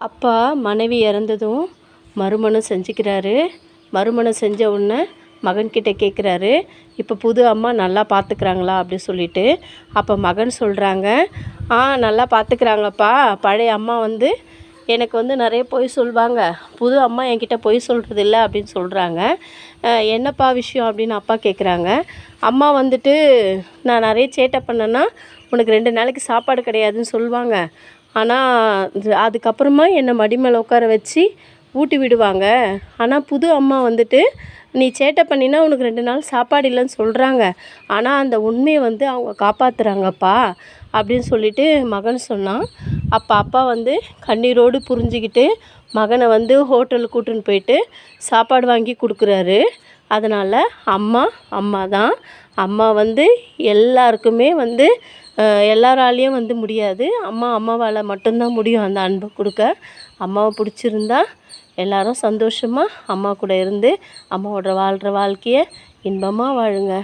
அப்பா மனைவி இறந்ததும் மறுமணம் செஞ்சுக்கிறாரு. மறுமணம் செஞ்ச உடனே மகன்கிட்ட கேட்குறாரு இப்போ புது அம்மா நல்லா பார்த்துக்கிறாங்களா அப்படின்னு சொல்லிட்டு. அப்போ மகன் சொல்கிறாங்க ஆ நல்லா பார்த்துக்கிறாங்கப்பா பழைய அம்மா வந்து எனக்கு வந்து நிறைய பொய் சொல்லுவாங்க புது அம்மா என்கிட்ட பொய் சொல்கிறது இல்லை அப்படின்னு சொல்கிறாங்க என்னப்பா விஷயம்? அப்படின்னு அப்பா கேட்குறாங்க அம்மா வந்துட்டு நான் நிறைய சேட்டை பண்ணேன்னா உனக்கு ரெண்டு நாளைக்கு சாப்பாடு கிடையாதுன்னு சொல்லுவாங்க ஆனால் அதுக்கப்புறமா என்னை மடி மேலே உட்கார வச்சு ஊட்டி விடுவாங்க. ஆனால் புது அம்மா வந்துட்டு நீ சேட்டை பண்ணினா உனக்கு ரெண்டு நாள் சாப்பாடு இல்லைன்னு சொல்கிறாங்க ஆனால் அந்த உண்மையை வந்து அவங்க காப்பாற்றுறாங்கப்பா அப்படின்னு சொல்லிட்டு மகன் சொன்னான். அப்போ அப்பா வந்து கண்ணீரோடு புரிஞ்சுக்கிட்டு மகனை வந்து ஹோட்டலுக்கு கூட்டின்னு போயிட்டு சாப்பாடு வாங்கி கொடுக்குறாரு. அதனால் அம்மா அம்மா தான் அம்மா வந்து எல்லாருக்குமே வந்து எல்லாராலேயும் வந்து முடியாது. அம்மா அம்மாவால் மட்டும்தான் முடியும் அந்த அன்பை கொடுக்க. அம்மாவை பிடிச்சிருந்தா எல்லாரும் சந்தோஷமாக அம்மா கூட இருந்து அம்மாவோட வாழ்கிற வாழ்க்கையை இன்பமாக வாழுங்க.